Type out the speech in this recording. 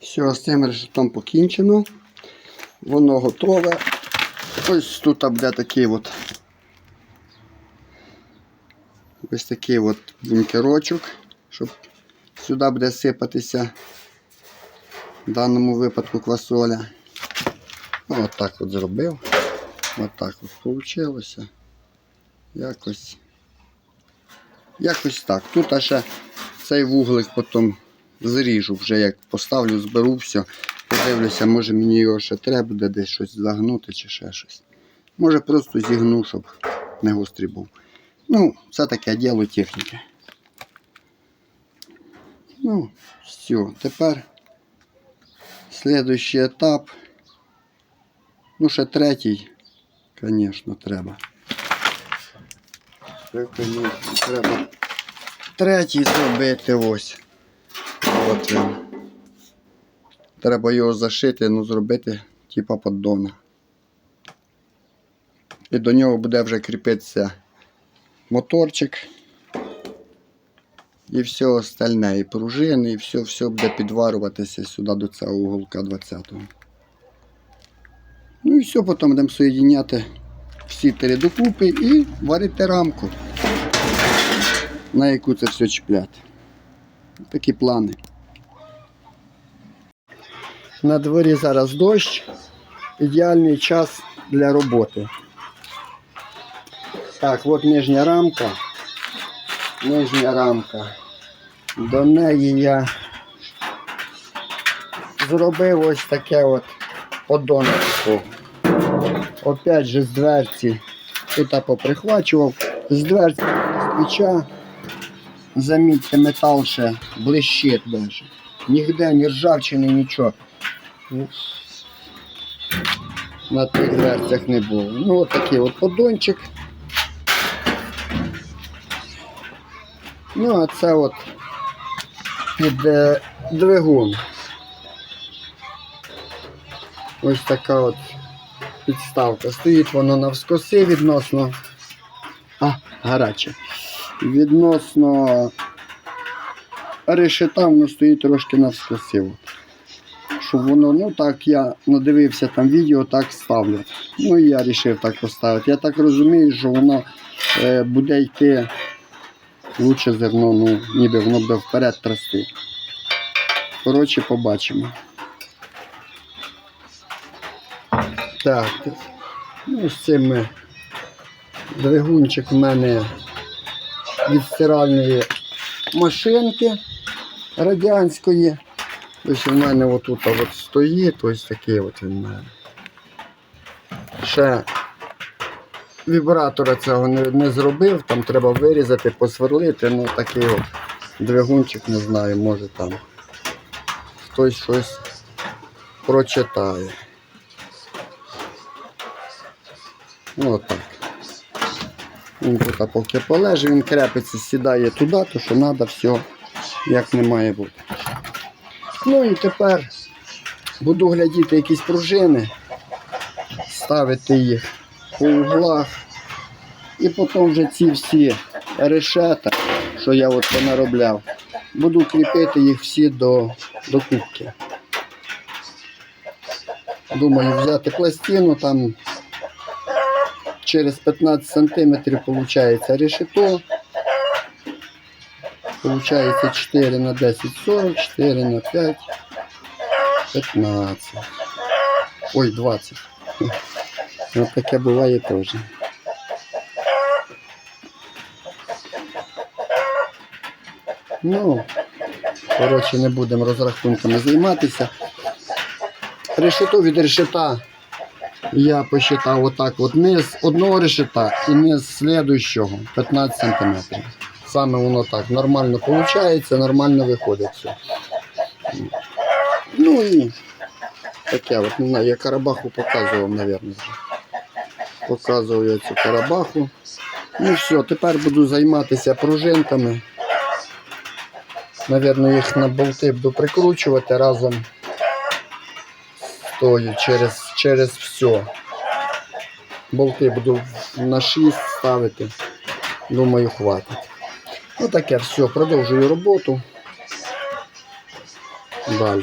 Все, з цим решетом покінчено. Воно готове. Ось тут буде такий от. Ось такий от бункерочок, щоб сюди буде сипатися в даному випадку квасоля. Ну, От так от зробив. От так от вийшло. Якось. Якось так. Тут ще цей вуглик потім зріжу, вже як поставлю, зберу все. Подивлюся, може мені його ще треба буде десь щось загнути чи ще щось. Може просто зігну, щоб не гострий був. Ну, це таке діло техніки. Ну, все, тепер слідуючий етап. Ну, ще третій, звісно, треба. Це, звісно, треба третій зробити ось. От. Треба його зашити, ну зробити типа поддона. І до нього буде вже кріпитися моторчик. І все остальне, і пружини, і все, все буде підварюватися сюди до цього уголка 20-го. Ну і все, потім будемо соєдиняти всі три докупи і варити рамку, на яку це все чіпляти. Такі плани. На дворі зараз дощ. Ідеальний час для роботи. Так, от нижня рамка. Нижня рамка. До неї я зробив ось таке от подоночко. Опять же з дверці тут поприхвачував. З дверці свіча. Замітьте, метал ще блищить даже. Нігде ні ржавчини, нічого. На тих дверцях не було. Ну от такий от подончик. Ну, а це от під е, двигун. Ось така от підставка. Стоїть воно навскоси відносно. А, гаряче. Відносно решета воно стоїть трошки навскоси. От. Щоб воно, ну так я надивився там відео, так ставлять. Ну і я вирішив так поставити. Я так розумію, що воно е, буде йти лучше зерно, ну, ніби воно буде вперед трасти. Коротше, побачимо. Так, ну з цим двигунчик в мене від стиральної машинки радянської. Ось у мене отут от стоїть, ось такий от він у мене. Ще вібратора цього не, не зробив, там треба вирізати, посверлити, ну такий от двигунчик, не знаю, може там хтось щось прочитає. Ну отак. Він поки полежить, він крепиться, сідає туди, то що треба, все як не має бути. Ну і тепер буду глядіти якісь пружини, ставити їх по углах. І потім вже ці всі решета, що я от понаробляв, буду кріпити їх всі до, до кубки. Думаю, взяти пластину, там через 15 сантиметрів виходить решето. Получається 4 на 10, 40, 4 на 5, 15. Ой, 20. Ось таке буває теж. Ну, коротше, не будемо розрахунками займатися. Решето від решета я посчитав отак от низ одного решета і низ слідуючого 15 см. Саме воно так нормально виходить, нормально виходить все. Ну і таке, от не знаю, я карабаху показував, мабуть. Показував я цю карабаху. Ну все, тепер буду займатися пружинками. Навірно, їх на болти буду прикручувати разом з тою через, через все. Болти буду на 6 ставити. Думаю, хватить. Ну таке все, продовжую роботу. Далі.